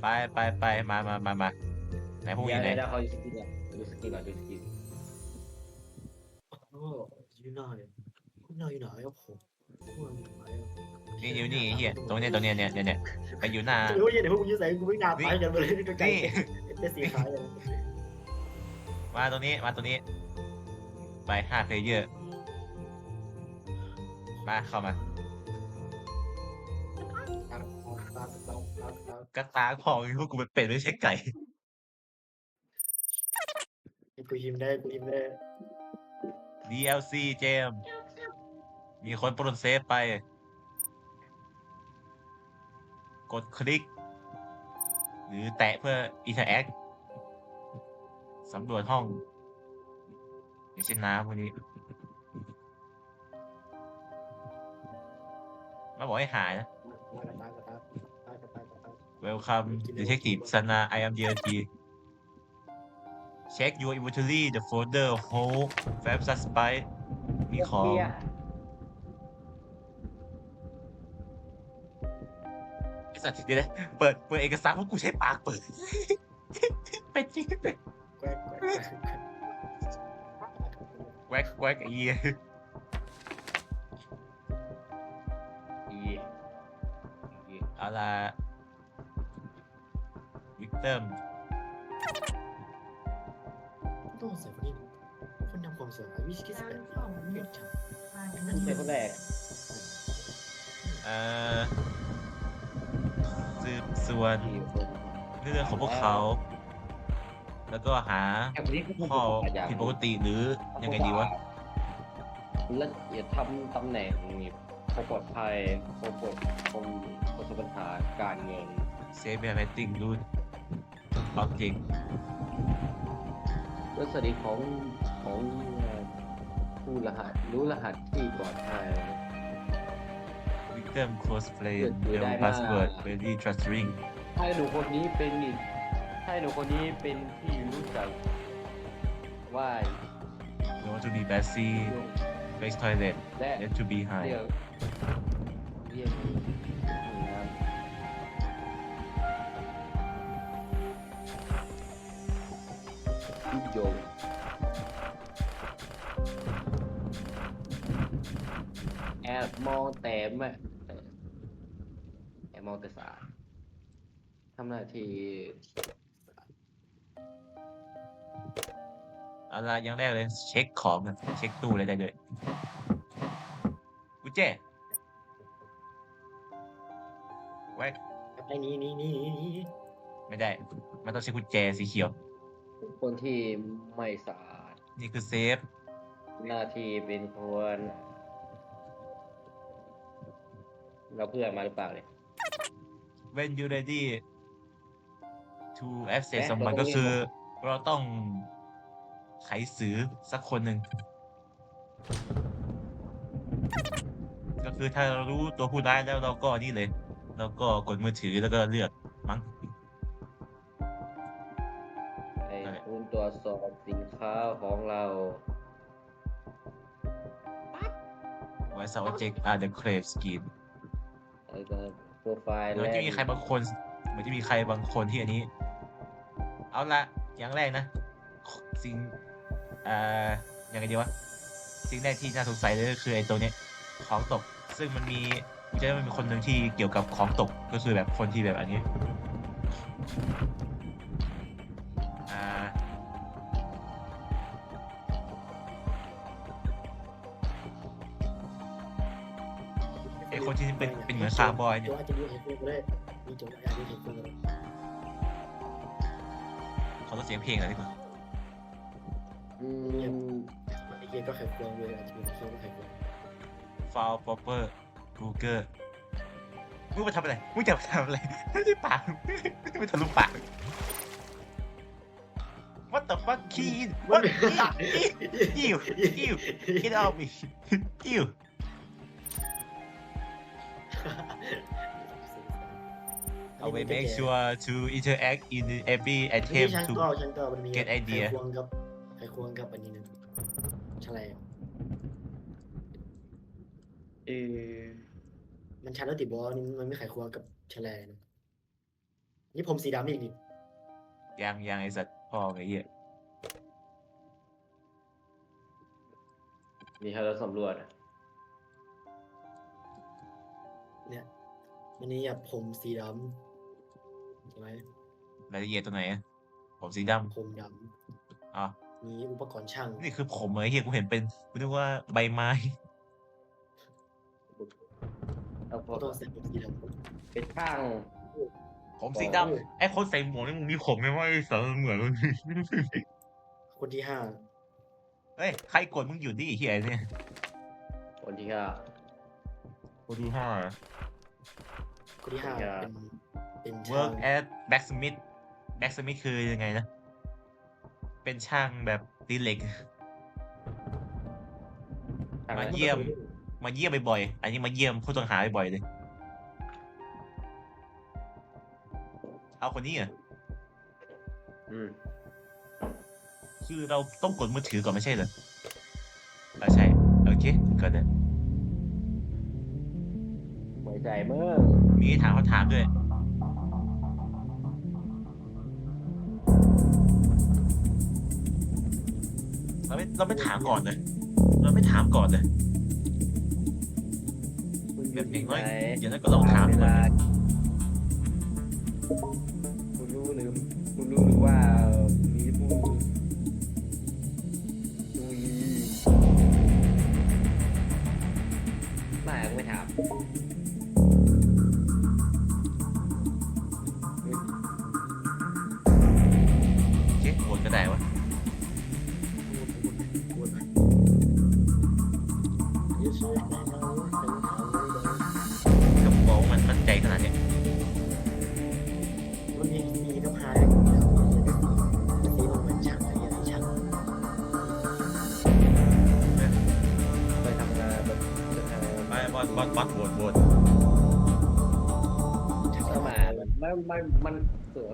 ไปไปไปมามามามาไหนพวกอยู่ไหนเดี๋ยวเขาดูสกินก่อนดูสกินก่อนดูสกินโอ้ยูนายคุณนายอยู่ไหนครับผมคุณนายอยู่ไหนนี่อยู่นี่ไอ้เฮียตรงเนี้ยตรงเนี้ยเนี่ยเนี่ยเนี่ยไปอยู่หน้าเดี๋ยวเดี๋ยวพวกมึงยืนใส่กูไม่นานไปกันไปเลยก็ไกลนี่ เป็นสีขาวเลยมาตรงนี้มาตรงนี้ ไปห้าเพลเยอร์มาเข้ามา กระตากพองพวกกูเป็นเป็ดไม่ใช่ไก่กูยิ้มได้กูยิ้มได้ DLC เจมส์มีคนปล้นเซฟไป กดคลิก หรือแตะเพื่อ interact สำรวจห้อง อย่างเช่นน้ำพวกนี้มาบอกให้หายนะ Welcome Detective Sana I am DLG Check your inventory the folder hold Fab suspect มีของเบียร์ไอ้สัตว์เดี๋ยวนะเปิด เปิดเอกสารเพราะกูใช้ปากเปิด เป็นจริงเป็นแกล้งแกล้งแวกแวกไอ้เหี้ยอีอีเอาล่ะวิก เติมต้องใส่คนนี้คนนำความสวยวิสกี้สเปนเยอะจังผู้ชายคนแรกเอ่อสืบสวนที่คนเรื่องของพวกเขา แล้วก็หาแค่คนนี้ก็คงข้ออยากผิดปกติหรือยังไงดีวะละเอียดทำตำแหน่งความปลอดภัยความปลอดความประสบปัญหาการเงินเซฟแบร์ติ้งรู ทออบเจกต์ลักษณะของของผู้รหัสรู้รหัสที่ปลอดภัยวิกเติมโคสเพลย์เปิเดดลได้พาสเวิร์ดมากเวลี่ทรัสริงให้หนูคนนี้เป็นอีกให้หนูคนนี้เป็นที่รู้จักว่าโนทูบีแบสซี่เฟสทอยเลตและเลททูบีไฮเรียก โยงแอบมองแต่ไม่แอบมองแต่สาทำหน้าที่เอาล่ะอย่างแรกเลย เช็คของกันเช็คตู้อะไรได้เลยกุญแจแวกไอ้นี้นี่นี่นี่ไม่ได้ มันต้องใช้กุญแจสีเขียว คนที่ไม่สะอาด นี่คือเซฟ หน้าที่เป็นควรเราเพื่อนมาหรือเปล่าเนี่ย when you ready to access แม่ someone เราต้ก็องคือเรียกเราต้องไขสือสักคนหนึ่ง ก็คือถ้าเรารู้ตัวผู้ร้ายแล้วเราก็นี่เลย เราก็กดมือถือแล้วก็เลือกมั้ง ไว้ subject are the crave scheme ไอ้ก็โปรไฟล์เหมือนจะมีใครบางคนเหมือนจะมีใครบางคนที่อันนี้ เอาละอย่างแรกนะ สิ่งอ่ายังไงดีวะ สิ่งแรกที่น่าสงสัยเลยก็คือไอ้ตัวเนี้ยของตก ซึ่งมันมีกูจะได้มันมีคนหนึ่งที่เกี่ยวกับของตกก็คือแบบคนที่แบบอันนี้ คาร์บอยเนี่ย โจอาจจะดูเห็นเพื่อนก็ได้มีโจอาจจะดูเห็นเพื่อนก็ได้เขาต้องเสียงเพลงอะไรดีกว่าอืมไอ้เกมก็ไขควงเลยอาจจะมีเกมก็ไขควงฟาวป๊อปเปอร์กูเกอร์มึงมาทำอะไรมึงจะมาทำอะไรไม่ใช่ปากไม่ทะลุปาก What the fuck kid What Ew Ew Get out me Ew เอาไป make sure to interact in every ที่ attempt ฉัน to ก็ฉันก็มันมี get idea ไขควงกับไขควงกับอันนี้นึงแฉลงเออมันชันแล้วติดบอลนี่มันไม่ไขควงกับแฉลงนะนี่ผมสีดำอีกนี่ยังยังไอสัตว์พ่อไอ้เหี้ยนี่เราสำรวจเนี่ยวันนี้อะผมสีดำใช่ไหมรายละเอียดตัวไหนอะผมสีดผมดำอ๋อำมีอุปกรณ์ช่างนี่คือผมเหรอไอ้เหี้ยกูเห็นเป็นกูนึกว่าใบไม้ เอาพอก็ต้องใส่ผมสีดเป็นช่าง ผมสีดำไอ้คนใส่หมวกนี่มึงมีผมไหมว่าไอ้สัตว์เหมือนมึงำคนที่ห้าเฮ้ยใครกดมึงอยู่ดิไอ้เหี้ยเนี่ยคนที่ห้า คนที่ห้าคนที่ห้าอย่าเป็นเป็นช่าง work at blacksmith blacksmith คือยังไงนะ เป็นช่างแบบตีเหล็กช่างมาอะไรเยี่ยม มาเยี่ยมบ่อยๆ อันนี้มาเยี่ยมผู้ต้องหาบ่อยๆเลย เอาคนนี้เหรอะอืมคือเราต้องกดมือถือก่อนไม่ใช่เหรออ่าใช่ โอเคก็ได้ไว้ใจมึงมีถามเขาถามด้วย เราไม่เราไม่ถามก่อนเลย เราไม่ถามก่อนเลยคุณอแบยู่บอที่ย่างไหน้อยนอย่างน้อยก็ลองถามเวก่อนลาคุณรู้หรือคุณรู้หรือว่ามี มามามันมันมันเสือ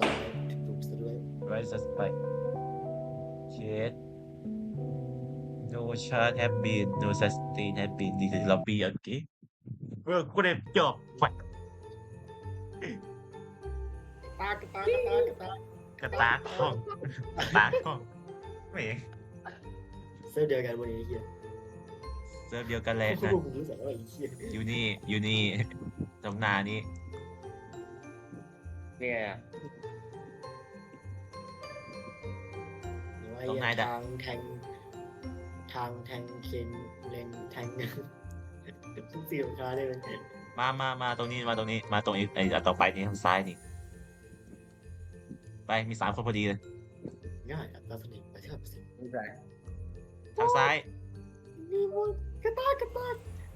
ลายถูกซะด้วยไรสัสไปเช็ด no chart have been no sustain have been this is lobby okay เออกูได้จบไปตากระตากระตากระตากระตากห้องกระตากห้องไม่เองเสื้อเดียวกันวันนี้เฮีย เซิร์ฟเดียวกันเลยคุณนะรู้รู้สึกว่าไอ้เฮียอยู่นี่อยู่นี่ตรงหน้านี้เนี่ยนี่ว่าไอ้เหี้ยทางแทงทางแทงเคนเลนแทงทุกสิ่งของเขาเลยมันมามามาตรงนี้มาตรงนี้มาตรงไอ้ไอ้อันต่อไปนี่ทางซ้ายนี่ ไปมีสามคนพอดีเลยง่ายอัตราสนิทไปที่แบบสิบไม่ใช่ทางซ้าย นี่มึง กระตากระตา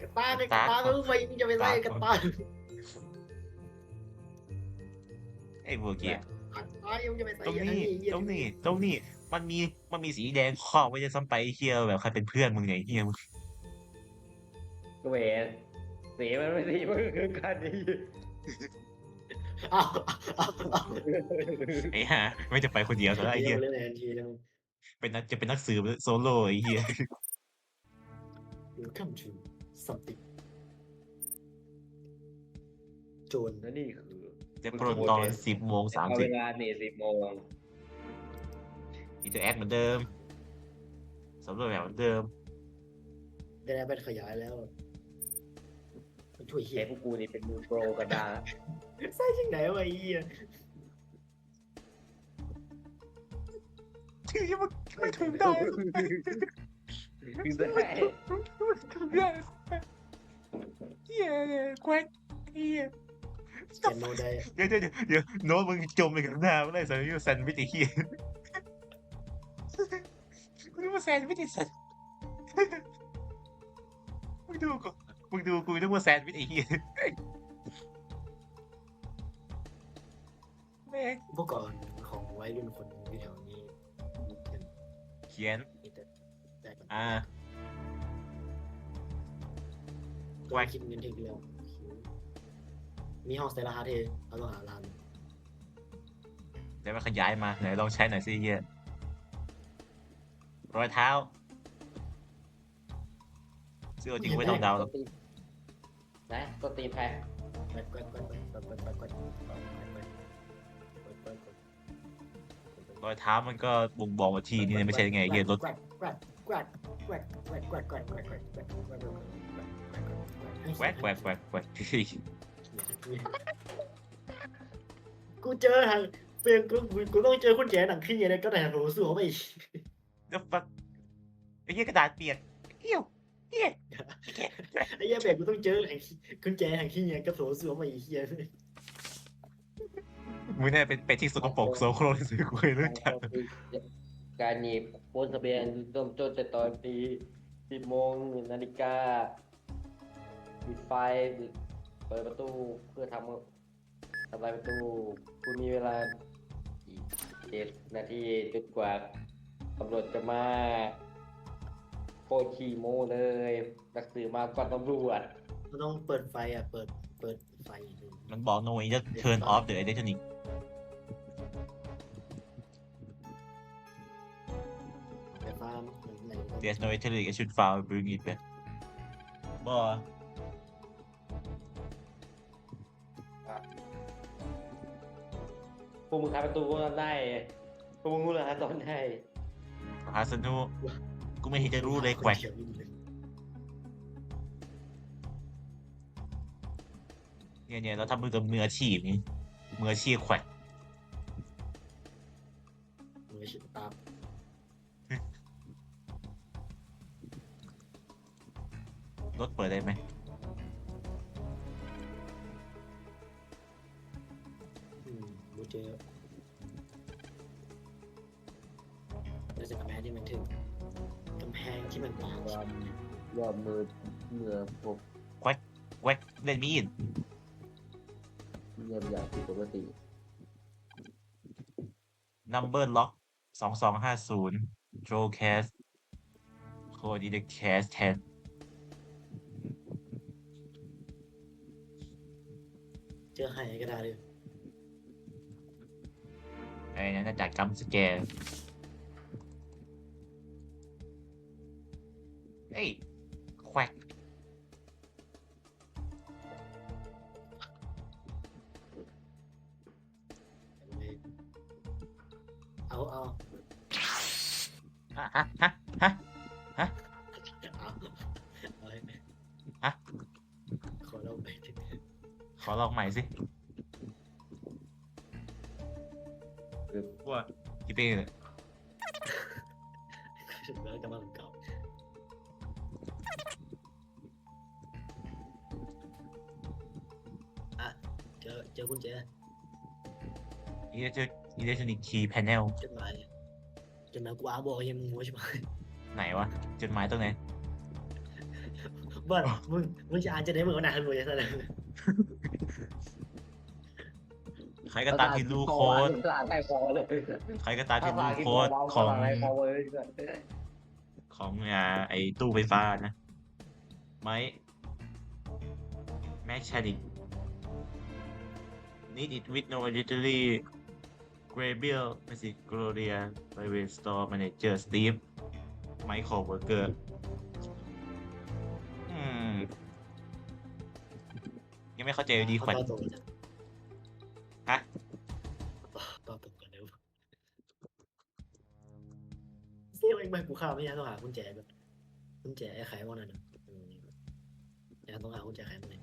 กระตาเนี่ยกระตาไม่รู้ไปมึงจะไปไล่กระตาไอ้บัวเกียร์กระตายังจะไปใส่ตรงอย่างนี้นี้ตรงนี้ตรงนี้มันมีมันมีสีแดงครอบไว้จะซ้ำไปไอ้เฮียแบบใครเป็นเพื่อนมึงไงไอ้เฮียมึงก็เวสีมันไม่สีมันคือกันดีอ้าวอ้าวอ้าวไอ้ห่าไม่จะไปคนเดียวซะแล้วไอ้เฮียเล่นทันทีนะเป็นนักจะเป็นนักสืบโซโล่ไอ้เฮีย Welcome to something โจรแล้วนี่คือจะปล้นตอนสิบโมงสามเอาสิเวบลาเนี่ยสิบโมงอินเตอร์แอคเหมือนเดิมสำรวจแบบเหมือนเดิม ได้แล้วเป็นขยายแล้ว มันช่วยเฮีไอ้ยพวกกูนี่เป็นมือโปรกันดาใส่ที่ไหนวะไอ้เฮียชื่อมันไม่ถึงได้คือได้ถึงได้ เฮียแควกเฮียแกนโนได้เดี๋ยวเดี๋ยวเดี๋ยวเดี๋ยวโน้ตมึงจมไปกับหน้าไม่ได้สันนิษแซนด์วิชไอ้เฮียกูนึกว่าแซนด์วิชไอ้สัตว์มึงดูกูมึงดูกูนึกว่าแซนด์วิชไอ้เฮียแม่งอุปกรณ์ของวัยรุ่นคนที่แถวนี้เป็นเขียน อ่าก็วายคิดเงินเทงเร็วมีห้องเซราฮาเทเราต้องหาร้านเดี๋ยวมันขยายมาไหนลองใช้หน่อยสิเฮียรอยเท้าเสื้อจริงไม่ต้องเดาหรอกนะตัวตีนแพ้รอยเท้ามันก็บ่งบอกว่าทีนี่ไม่ใช่ไงเฮียรถ กดกดกดกดกดกดกดกดกดกดกดกดแวกแวกแวกแวกกูเจอทางเปลี่ยนกูกูต้องเจอคุณแจหนังขี้อะไรก็ได้หนูสู้เขาไปแล้วฟักไอ้เหี้ยกระดาษเปียกเอี้ยวเอี้ยไอ้เหี้ยแบบกูต้องเจอหนังคุณแจหนังขี้เนี่ยก็โถสู้เขาไปเฮียมึงเนี่ยเป็นเป็ดที่สกปรกโซโครกที่สุดกูเคยรู้จักการหนีบนทะเบียนเริ่มต้นแต่ตอนตีสิบโมงนาฬิกาปิดไฟเปิดประตูเพื่อทำทำลายประตูคุณมีเวลาอีกเจ็ดนาทีจนกว่าตำรวจจะมาโคตรขี่โมเลยนักสืบมาก่อนตำรวจมันต้องเปิดไฟอะ เปิด เปิดไฟมันบอก no you just turn off the electronic there's no electronic I should file bring it back บ่พวกมึงขายประตูก็ได้พวกมึงรู้เหรอฮะตอนได้ หาสนุกกูไม่เห็นจะรู้เลยแกวกเนี่ยเนี่ยเราทำมือกับมืออาชีพนี่มืออาชีพแขวก ถเปิดได้ไหมอืมกูเจอรู้สึกกำแพงที่มันถึงกำแพงที่มันบางว่าว่ามือเมื่อพบแวกเล่นมีดเงียบอย่างผิดปกติ number lock สองสองห้าศูนย์ draw cast code detect cast 10เจอไห้ก็ได้เลยไอ้นั่นนะจากกัมสแกนเฮ้ยแควกเอาเอาฮะฮะฮะฮะ ลองใหม่สิคือว่าคิดเองเลยแล้วกำลังเก่าอะเจอเจอคุณเจอิเล็กทรออิเล็กทรอนิกคีย์แพนเนลจดหมายจดหมายกูอ่านบอกยังมึงหัวใช่ไหมไหนวะจดหมายตรงไหนบ้านมึงมึงจะอ่านจะได้มึงเอาหนาขึ้นมาจะแสดง ใครก็ตามที่รู้โค้ดภาษาไทยพอเลยใครก็ตามที่รู้โค้ดของภาษาไทยพอเลยของอ่าไอตู้ไฟฟ้านะไม้แมชชันิก need it with no literally Gabriel ไม่สิ Gloria private store manager Steve Michael Worker อืมยังไม่เข้าใจอยู่ดีขวัญต่อตรงจ้ะ ฮะต่อตรงกันเร็วเสี้ยวเองไปกูข้าวไม่ยากต้องหากุญแจแบบกุญแจไอ้ไขพวกนั้นน่ะอืมอยากต้องหากุญแจไขพวกนี้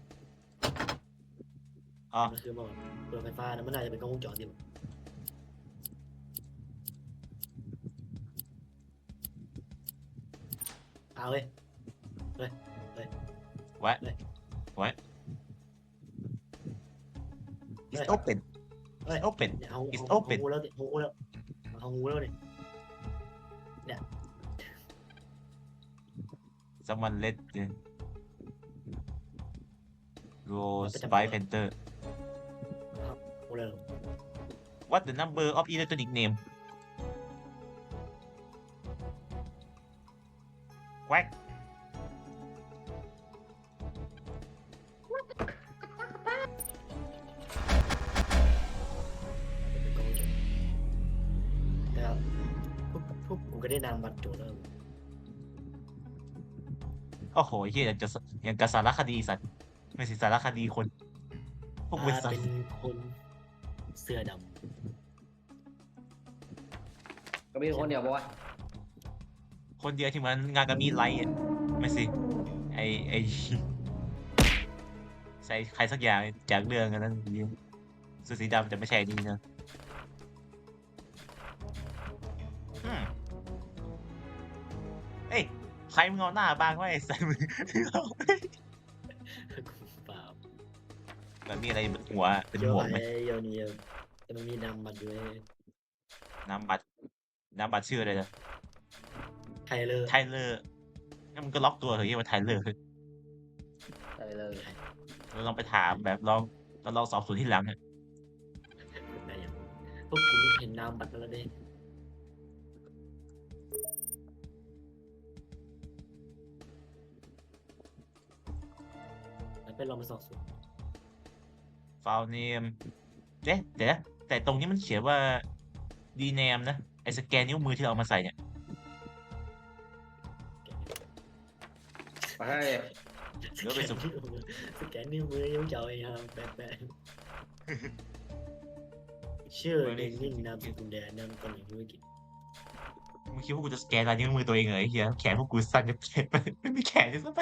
อ๋อมันคือมันเปิดไฟฟ้านะมันน่าจะเป็นกล้องวงจรที่แบบเอาเว้ย What? Đây. What? It's Đây. open. เฮ้ย It's open. เนี่ยเอา It's เอา open เอางูแล้วเนี่ยเอางูแล้วเอางูแล้วเนี่ย Someone let the go Apa spy campur? panther. งูแล้ว What the number of electronic name? Quack. อ้โหเฮียอย่างจะอย่างกับสารคดีสัตว์ไม่ใช่สารคดีคน พวกมึงอาสัตเป็นว์คนเสื้อดก็มีคนเดียวบอกว่าคนเดียวที่มันงานกับมีไลท์อะไม่สิไอไอใส่ใครสักอย่างจากเรื่องอันนั้นเสื้อสีดำแต่ไม่ใช่นี่นะ ใครมึงเอาหน้าบางไว้ไอ้ใส่มือำเปล่ามันมีอะไรบนหัว เป็นเยหมอะวไหมไอ้เยนี่เยอะแต่มันมีนำบัตรด้วยน้ำบัตรน้ำบัตรชื่ออะไรนะไทเลอร์ไทเลอร์งั้นมึงก็ล็อกตัวเถอะยี่ว่าไทเลอร์ใช่เลยเราลองไปถามแบบลองเราลองสอบสวนที่หลังอะได้ยังพวกกูไม่เห็นนามบัตรแล้วเด้ แล้วไปลองไปสอบสวนฟาวเนมเอ๊ะเดี๋ยวนะแต่ตรงนี้มันเขียนว่าดีเนมนะ ไอสแกนนิ้วมือที่เราเอามาใส่เนี่ย ไปให้เดี๋ยวไปสุดสแกนนิ้วมือยังเจ้าไอ้ฮะแปะแปะชื่อเดนนินนามสกุลแดนนามตำแหน่งธุรกิจมึงคิดว่ากูจะสแกนลายนิ้วมือตัวเองเหรอไอ้เหี้ยแขนพวกกูสั้นจะเก็บไปไม่มีแขนจะซะไป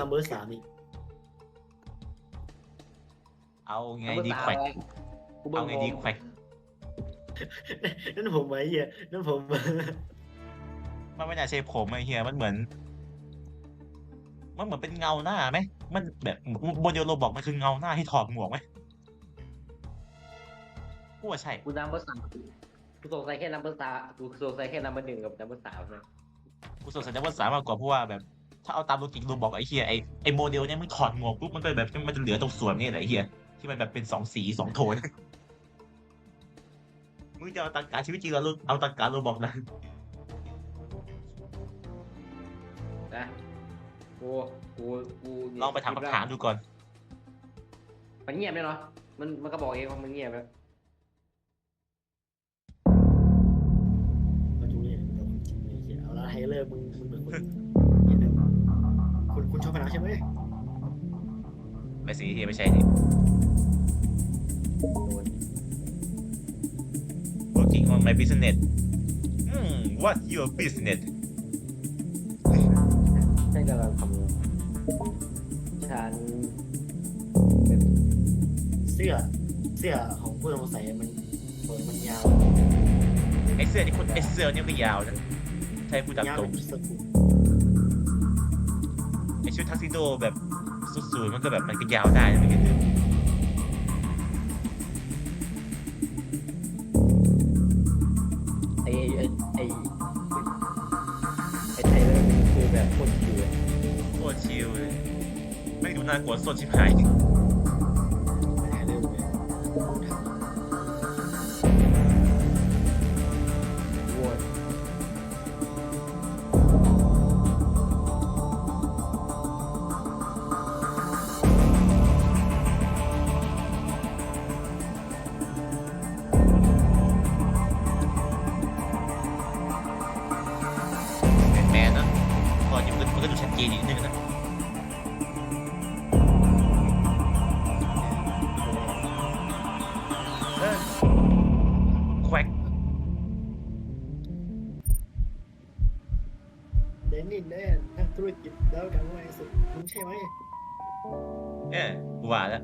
นัมเบอร์สามอีก เอาไงดีแควกเอาไงดีแควกนั่นผมไหมเหี้ยนั่นผม มันไม่น่าใช่ผมไอ้เหี้ยมันเหมือน มันเหมือนเป็นเงาหน้าไหมมันแบบโมเดลโรบอกมันคือเงาหน้าที่ถอดหมวกไหมกูว่าใช่ กูนัมเบอร์สามกูสงสัยแค่นัมเบอร์สามกูสงสัยแค่นัมเบอร์หนึ่งกับนัมเบอร์สามนะกูสงสัยว่าสามากกว่าเพราะว่าแบบ ถ้าเอาตามโลจิกโรบอกไอ้เหี้ยไอ้ไอ้โมเดลเนี่ยมึงถอดหมวกปุ๊บมันก็แบบมันจะเหลือตรงส่วนนี่แหละไอ้เหี้ย ที่มันแบบเป็นสองสีสองโทนมึงจะเอาตากาชีวิตจริงเราเอาตากาโรบอกนะนะกูกูกูลองไปถามคำถามดูก่อน มันเงียบเลยเนาะมันมันก็บอกเองว่ามันเงียบแล้วมาดูเนี่ยเราจริงเลยเหี้ยเอาละไทเลอร์มึงมึงเหมือนคนเห็นไหมคุณคุณชอบพนักใช่ไหม ไม่สิเฮียไม่ใช่นี่โดน working on my business อืม what your business ฉันกำลังทำฉันเป็นเสื้อเสื้อของผู้ต้องสงสัยมันมันยาวไอ้เสื้อนี่คุณไอ้เสื้อเนี่ยก็ยาวนะใช่ผู้จับยาวตรงเป็นสกุลไอ้ชุดทักซิโดแบบ สุดๆมันก็แบบมันก็ยาวได้นะไม่เห็นเลยไอ้ไอ้ไอ้ไอ้ไทยเลยมันคือแบบโคตรเถื่อนโคตรชิลเลยไม่ดูน่ากลัวสดชิบหาย ก็มันก็ดูชัดเจนอีกนิดนึงนะเออแควกเดนนินแน่นักธุรกิจแล้วดังไว้สุดมึงใช่ไหมเออกูว่าแล้ว